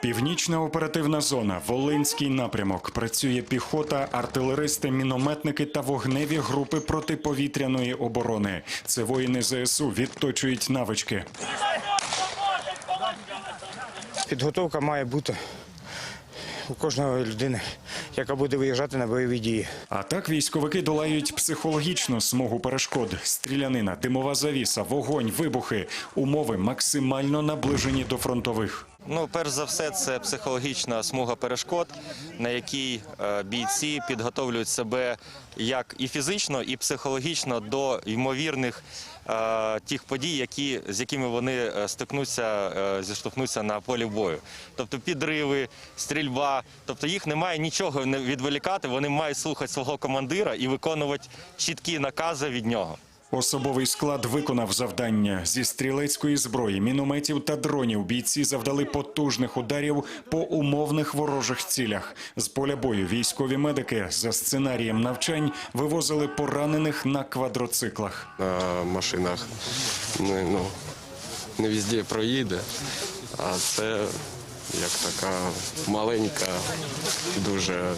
Північна оперативна зона, Волинський напрямок. Працює піхота, артилеристи, мінометники та вогневі групи протиповітряної оборони. Це воїни ЗСУ відточують навички. Підготовка має бути у кожної людини, яка буде виїжджати на бойові дії. А так військовики долають психологічну смугу перешкод: стрілянина, димова завіса, вогонь, вибухи, умови максимально наближені до фронтових. Ну, перш за все, це психологічна смуга перешкод, на якій е, бійці підготовлюють себе як і фізично, і психологічно до ймовірних е, тих подій, які, з якими вони е, стикнуться, зіштовхнуться на полі бою. Тобто підриви, стрільба. Тобто їх немає нічого відволікати, вони мають слухати свого командира і виконувати чіткі накази від нього. Особовий склад виконав завдання зі стрілецької зброї, мінометів та дронів. Бійці завдали потужних ударів по умовних ворожих цілях. З поля бою військові медики за сценарієм навчань вивозили поранених на квадроциклах. на машинах ну, не везде проїде, а це як така маленька, дуже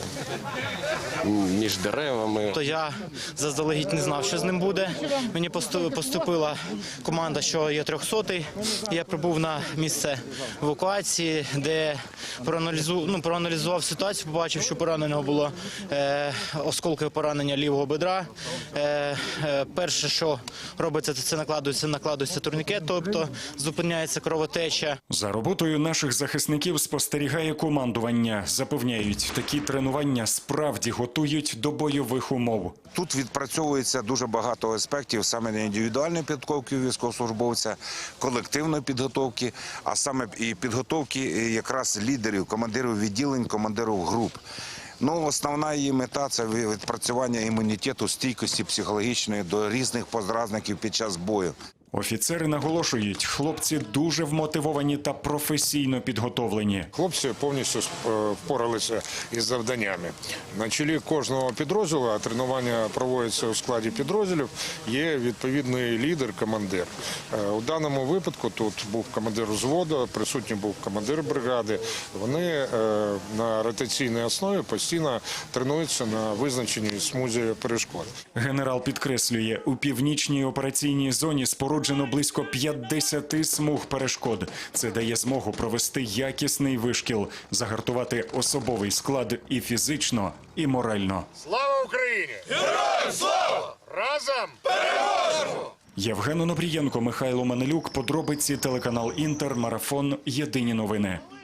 між деревами. То я заздалегідь не знав, що з ним буде. Мені поступила команда, що є 300-й. Я прибув на місце евакуації, де проаналізу, ну, проаналізував ситуацію, побачив, що пораненого було е, осколки поранення лівого бедра. Е, е, перше, що робиться, це накладується, накладується турнікет, тобто зупиняється кровотеча. За роботою наших захисників спостерігає командування. Запевняють, такі тренування справді готують до бойових умов. Тут відпрацьовується дуже багато аспектів саме індивідуальної підготовки військовослужбовця, колективної підготовки, а саме і підготовки е, якраз лідерів, командирів відділень, командирів груп. Ну, основна її мета це відпрацювання імунітету, стійкості психологічної до різних подразників під час бою. Офіцери наголошують, хлопці дуже вмотивовані та професійно підготовлені. Хлопці повністю е, впоралися із завданнями. На чолі кожного підрозділу, а тренування проводиться у складі підрозділів, є відповідний лідер, командир. Е, У даному випадку тут був командир взводу, присутній був командир бригади. Вони е, на ротаційній основі постійно тренуються на визначеній смузі перешкод. Генерал підкреслює, у північній операційній зоні споруджено близько 50 смуг перешкод. Це дає змогу провести якісний вишкіл, загартувати особовий склад і фізично, і морально. Слава Україні! Героям слава! Разом! Євген Онопрієнко, Михайло Манелюк. Подробиці телеканал Інтер. Марафон. Єдині новини.